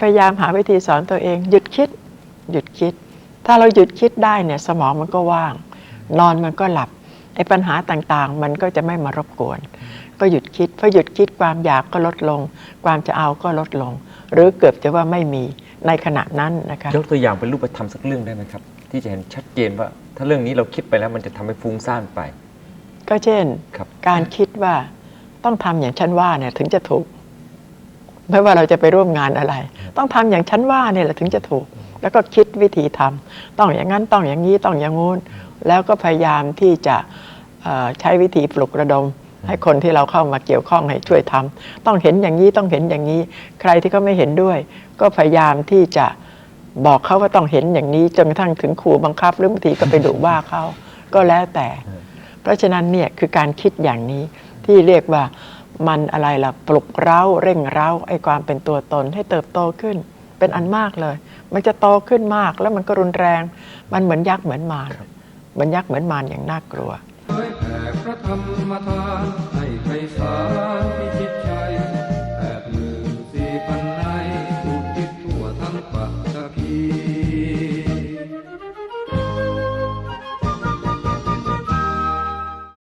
พยายามหาวิธีสอนตัวเอง หยุดคิด หยุดคิด ถ้าเราหยุดคิดได้เนี่ยสมองมันก็ว่าง นอนมันก็หลับไอ้ปัญหาต่างๆ มันก็จะไม่มารบกวน ก็หยุดคิดพอหยุดคิดความอยากก็ลดลง ความจะเอาก็ลดลง หรือเกือบจะว่าไม่มีในขณะนั้นนะคะยกตัวอย่างเป็นรูปธรรมสักเรื่องได้ไหมครับ ที่จะเห็นชัดเจนว่า ถ้าเรื่องนี้เราคิดไปแล้วมันจะทำให้ฟุ้งซ่านไป ก็เช่นครับการคิดว่าต้องทำอย่างฉันว่าเนี่ยถึงจะถูก ไม่ว่าเราจะไปร่วมงานอะไร ต้องทำอย่างฉันว่าเนี่ยแหละถึงจะถูก แล้วก็คิดวิธีทำต้องอย่างนั้นต้องอย่างนี้ต้องอย่างงู้น แล้วก็พยายามที่จะเอ่อใช้วิธีปลุกระดม ให้คนที่เราเข้ามาเกี่ยวข้องให้ช่วยทำต้องเห็นอย่างนี้ต้องเห็นอย่างนี้ ใครที่เขาไม่เห็นด้วย ก็พยายามที่จะบอกเขาว่าต้องเห็นอย่างนี้จนกระทั่งถึงขู่บังคับหรือบางทีก็ไปดุว่าเขาก็แล้วแต่ เพราะฉะนั้นเนี่ยคือการคิดอย่างนี้ที่เรียกว่า มันอะไรล่ะปลุกเร้าเร่งเร้าไอ้ความเป็นตัวตนให้เติบโตขึ้น เป็นอันมากเลย มันจะโตขึ้นมากแล้วมันก็รุนแรง มันเหมือนยักษ์เหมือนมารเหมือนยักษ์เหมือนมารอย่างน่ากลัว